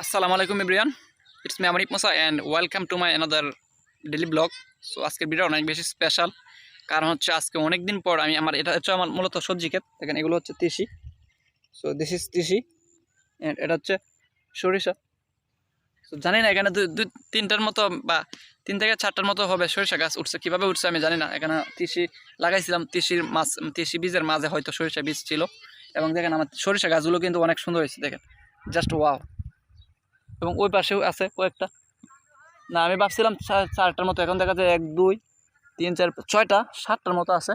আসসালামু আলাইকুম ইব্রিয়ান it's me Amrik Mosa and welcome to my another daily blog so আজকের video অনেক বেশি স্পেশাল কারণ হচ্ছে আজকে অনেক দিন পর আমি আমার, এটা হচ্ছে আমার মূলত সবজি ক্ষেত। দেখেন, এগুলো হচ্ছে তিসি। সো দিস ইজ তিসি অ্যান্ড এটা হচ্ছে সরিষা। সো জানি না, এখানে দুই তিনটার মতো বা তিন থেকে চারটার মতো হবে সরিষা গাছ উঠছে। কীভাবে উঠছে আমি জানি না। এখানে তিসি লাগাইছিলাম, তিসির মাছ, তিসি বীজের মাঝে হয়তো সরিষা বীজ ছিল। এবং দেখেন, আমার সরিষা গাছগুলো কিন্তু অনেক সুন্দর হয়েছে, দেখেন। জাস্ট ওয়াও এবং ওই পাশেও আছে কয়েকটা। না, আমি ভাবছিলাম চারটার মতো। এখন দেখা যায় এক, দুই, তিন, চার, ছয়টা, সাতটার মতো আছে।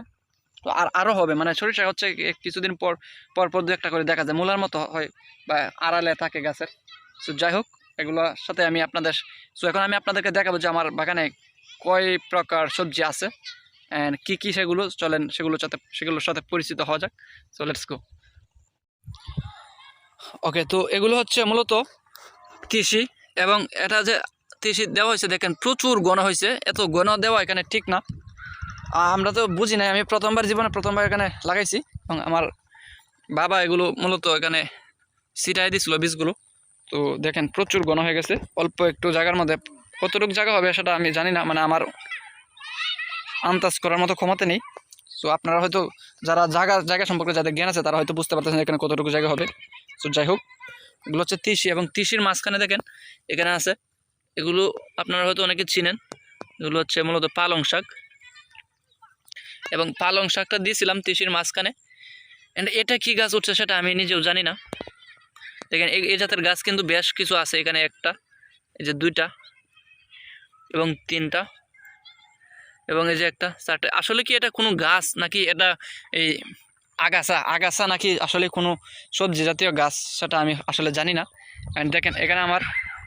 তো আর আরও হবে। মানে সরিষা হচ্ছে কিছুদিন পর পর দু একটা করে দেখা যায়। মূলার মতো হয় বা আড়ালে থাকে গাছের। সো যাই হোক এগুলোর সাথে আমি আপনাদের সো এখন আমি আপনাদেরকে দেখাবো যে আমার বাগানে কয় প্রকার সবজি আছে। অ্যান্ড কী কী সেগুলো, চলেন সেগুলোর সাথে সেগুলোর সাথে পরিচিত হওয়া যাক। সো লেটস গো ওকে তো এগুলো হচ্ছে মূলত তিসি এবং এটা যে তিসি দেওয়া হয়েছে, দেখেন প্রচুর গণ হয়েছে। এত গণ দেওয়া এখানে ঠিক না। আমরা তো বুঝি নাই। আমি প্রথমবার জীবনে প্রথমবার এখানে লাগাইছি এবং আমার বাবা এগুলো মূলত এখানে ছিটাই দিছিল বীজগুলো। তো দেখেন প্রচুর গণ হয়ে গেছে। অল্প একটু জায়গার মধ্যে কতটুকু জায়গা হবে সেটা আমি জানি না। মানে আমার আন্দাজ করার মতো ক্ষমতা নেই। সো আপনারা হয়তো যারা জায়গা জায়গা সম্পর্কে যাদের জ্ঞান আছে, তারা হয়তো বুঝতে পারতেছেন এখানে কতটুকু জায়গা হবে। সো যাই হোক এগুলো হচ্ছে তিসি এবং তিসির মাঝখানে দেখেন, এখানে আছে। এগুলো আপনারা হয়তো অনেকে চিনেন। এগুলো হচ্ছে মূলত পালং শাক। এবং পালং শাকটা দিয়েছিলাম তিসির মাঝখানে। অ্যান্ড এটা কি গাছ উঠছে সেটা আমি নিজেও জানি না। দেখেন এই- জাতের গাছ কিন্তু বেশ কিছু আছে এখানে একটা, এই যে দুইটা এবং তিনটা। এবং এই যে একটা, চারটে। আসলে কি এটা কোনো গাছ নাকি এটা এই আগাছা আগাছা নাকি আসলে কোনো সবজি জাতীয় গাছ সেটা আমি আসলে জানি না। অ্যান্ড দেখেন, এখানে আমার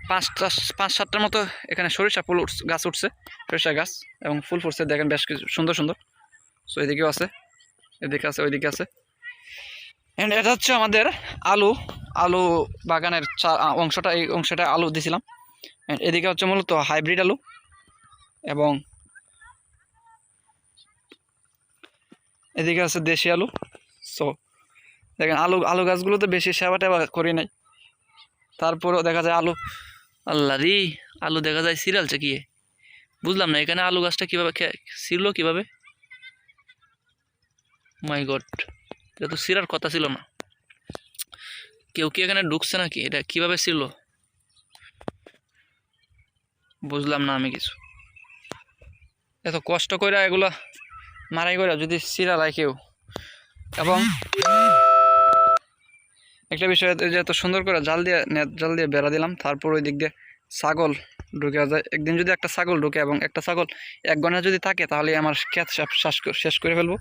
পাঁচটা, পাঁচ সাতটার মতো এখানে সরিষা ফুল গাছ উঠছে, সরিষা গাছ এবং ফুল ফুটছে। দেখেন বেশ কিছু, সুন্দর সুন্দর। সো এদিকেও আছে, এদিকে আছে, ওইদিকে আছে। অ্যান্ড এটা হচ্ছে আমাদের আলু আলু বাগানের অংশটা, এই অংশটা আলু দিছিলাম। And এদিকে হচ্ছে মূলত হাইব্রিড আলু এবং এদিকে আছে দেশি আলু। সো দেখেন আলু আলু গাছগুলোতে বেশি সেবা টেবা করি নাই। তারপরেও দেখা যায় আলু, আল্লাহ রি, আলু দেখা যায় সিরিয়ালছে কি বুঝলাম না, এখানে আলু গাছটা কীভাবে ছিল কীভাবে? মাই গড এটা তো সিরার কথা ছিল না। কেউ কি এখানে ঢুকছে নাকি? এটা কীভাবে ছিল বুঝলাম না আমি কিছু। এত কষ্ট করে এগুলা মারাই করে যদি সিরা লাই কেউ? এবং একটা বিষয় যে এত সুন্দর করে জাল দিয়ে নেট, জাল দিয়ে বেড়া দিলাম, তারপর ওই দিক দিয়ে ছাগল ঢুকে যায়। একদিন যদি একটা ছাগল ঢুকে এবং একটা ছাগল এক গণা যদি থাকে, তাহলে আমার সব শ্বাস শেষ করে ফেলব।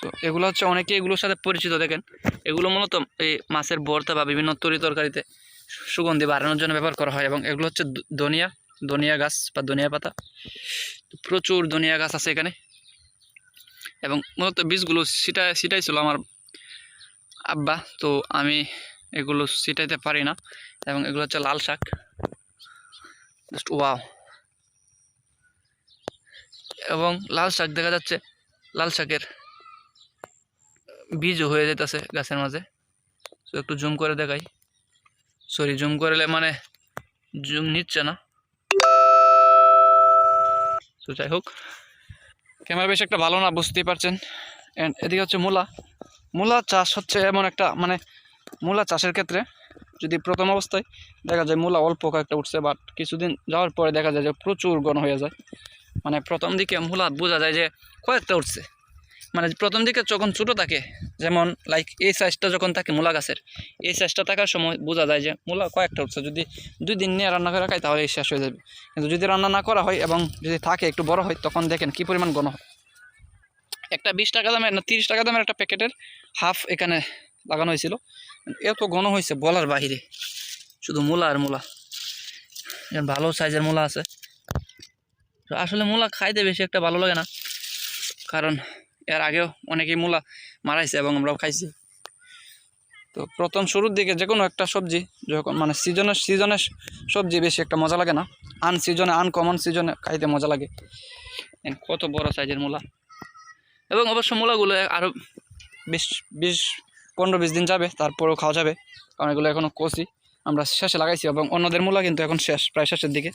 তো এগুলো হচ্ছে অনেকে এগুলোর সাথে পরিচিত, দেখেন। এগুলো মূলত এই মাছের ভর্তা বা বিভিন্ন তরি তরকারিতে সুগন্ধি বাড়ানোর জন্য ব্যবহার করা হয় এবং এগুলো হচ্ছে ধনিয়া ধনিয়া গাছ বা ধনিয়া পাতা। প্রচুর ধনিয়া গাছ আছে এখানে। এবং মূলত বীজগুলো সিটা সিটাই ছিল আমার আব্বা। তো আমি এগুলো সিটাইতে পারি না এবং এগুলো হচ্ছে লাল শাক। জাস্ট ওয়াও এবং লাল শাক দেখা যাচ্ছে, লাল শাকের বীজও হয়ে যেতেছে গাছের মাঝে। তো একটু জুম করে দেখাই। সরি জুম করলে মানে জুম নিচ্ছে না। তো যাই হোক। ক্যামেরা বেশ একটা ভালো না, বুঝতেই পারছেন। অ্যান্ড এদিকে হচ্ছে মূলা। মূলা চাষ হচ্ছে এমন একটা মানে মূলা চাষের ক্ষেত্রে, যদি প্রথম অবস্থায় দেখা যায় মূলা অল্প কয়েকটা উঠছে বাট কিছুদিন যাওয়ার পরে দেখা যায় যে প্রচুর গণ হয়ে যায়। মানে প্রথম দিকে মূলা বোঝা যায় যে কয়েকটা উঠছে। মানে প্রথম দিকে যখন ছোটো থাকে, যেমন লাইক এই সাইজটা যখন থাকে মূলা গাছের, এই সাইজটা থাকার সময় বোঝা যায় যে মূলা কয়েকটা উঠছে। যদি দুই দিন নিয়ে রান্না করে খাই তাহলে এই শেষ হয়ে যাবে। কিন্তু যদি রান্না না করা হয় এবং যদি থাকে একটু বড় হয়, তখন দেখেন কি পরিমাণ গণ হয়। একটা বিশ টাকা দামের, না তিরিশ টাকা দামের একটা প্যাকেটের হাফ এখানে লাগানো হয়েছিল। এত ঘন হয়েছে বলার বাহিরে, শুধু মূলা আর মূলা। ভালো সাইজের মূলা আছে। আসলে মূলা খাইতে বেশি একটা ভালো লাগে না, কারণ এর আগেও অনেকেই মূলা মারাইছে এবং আমরাও খাইছি। তো প্রথম শুরুর দিকে যে কোনো একটা সবজি, যখন মানে সিজনের সিজনের সবজি বেশি একটা মজা লাগে না। আন সিজনে আনকমন সিজনে খাইতে মজা লাগে। কত বড় সাইজের মূলা। এবং অবশ্য মূলাগুলো আরও বিশ বিশ, পনেরো, বিশ দিন যাবে, তারপরেও খাওয়া যাবে। কারণ এগুলো এখনও কষি, আমরা শেষে লাগাইছি এবং অন্যদের মূলা কিন্তু এখন শেষ, প্রায় শেষের দিকে।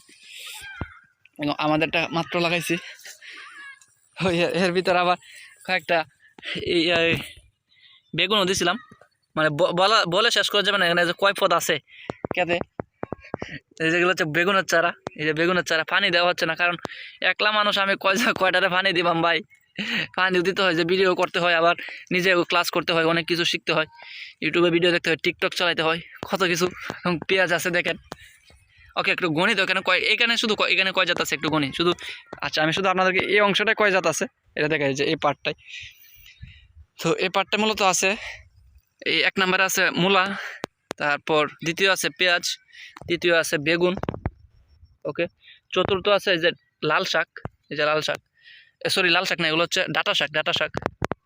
এবং আমাদেরটা মাত্র লাগাইছি। এর ভিতরে আবার কয়েকটা বেগুনও দিছিলাম। মানে বলা, বলে শেষ করা যাবে না, এখানে যে কয় পদ আছে। খেতে এই যেগুলো হচ্ছে বেগুনের চারা। এই যে বেগুনের চারা, পানি দেওয়া হচ্ছে না, কারণ একলা মানুষ, আমি কয় কয়টাতে পানি দিবাম ভাই? পানি দিতে হয়, যে ভিডিও করতে হয়, আবার নিজে ক্লাস করতে হয়, অনেক কিছু শিখতে হয়। ইউটিউবে ভিডিও দেখতে হয় টিকটক চালাতে হয়, কত কিছু। পেঁয়াজ আছে, দেখেন। ওকে, একটু গণিত, এখানে কয়, এখানে শুধু এখানে কয় জাত আছে, একটু গণিত। শুধু আচ্ছা আমি শুধু আপনাদেরকে এই অংশটায় কয় জাত আছে? এটা দেখা যায় যে এই পার্টটাই তো এই পার্টটা মূলত আছে, এই এক নম্বরে আছে মূলা, তারপর দ্বিতীয় আছে পেঁয়াজ, তৃতীয় আছে বেগুন, ওকে। চতুর্থ আছে যে লাল শাক, এই যে লাল শাক। সরি লাল শাক না, এগুলো হচ্ছে ডাটা শাক ডাটা শাক।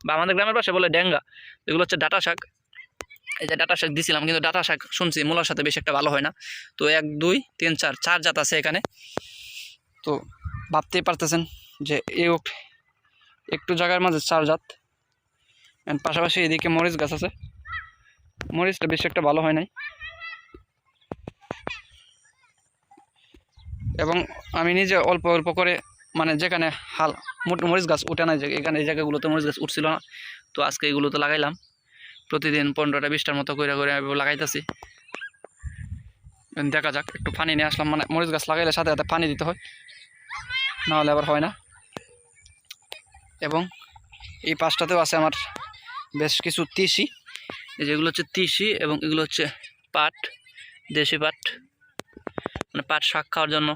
বা আমাদের গ্রামের পাশে বলে ড্যাঙ্গা এগুলো হচ্ছে ডাটা শাক। এই যে ডাটা শাক দিছিলাম, কিন্তু ডাটা শাক শুনছি, মূলার সাথে বেশি একটা ভালো হয় না। তো এক, দুই, তিন, চার চার জাত আছে এখানে। তো ভাবতেই পারতেছেন যে এই একটু জায়গার মাঝে চার জাত। And পাশাপাশি এদিকে মরিচ গাছ আছে। মরিচটা বেশি একটা ভালো হয় নাই। এবং আমি নিজে অল্প অল্প করে মানে যেখানে হাল মরিচ গাছ উঠে যে এখানে এই জায়গাগুলোতে মরিচ গাছ উঠছিল না। তো আজকে এগুলো তো লাগাইলাম। প্রতিদিন পনেরোটা বিশটার মতো করে করে আমি লাগাইতেছি। দেখা যাক, একটু পানি নিয়ে আসলাম। মানে মরিচ গাছ লাগাইলে সাথে সাথে পানি দিতে হয়। নাহলে আবার হয় না। এবং এই পাশটাতেও আছে আমার বেশ কিছু তিসি। যেগুলো হচ্ছে তিসি এবং এগুলো হচ্ছে পাট, দেশি পাট। মানে পাট শাক খাওয়ার জন্য।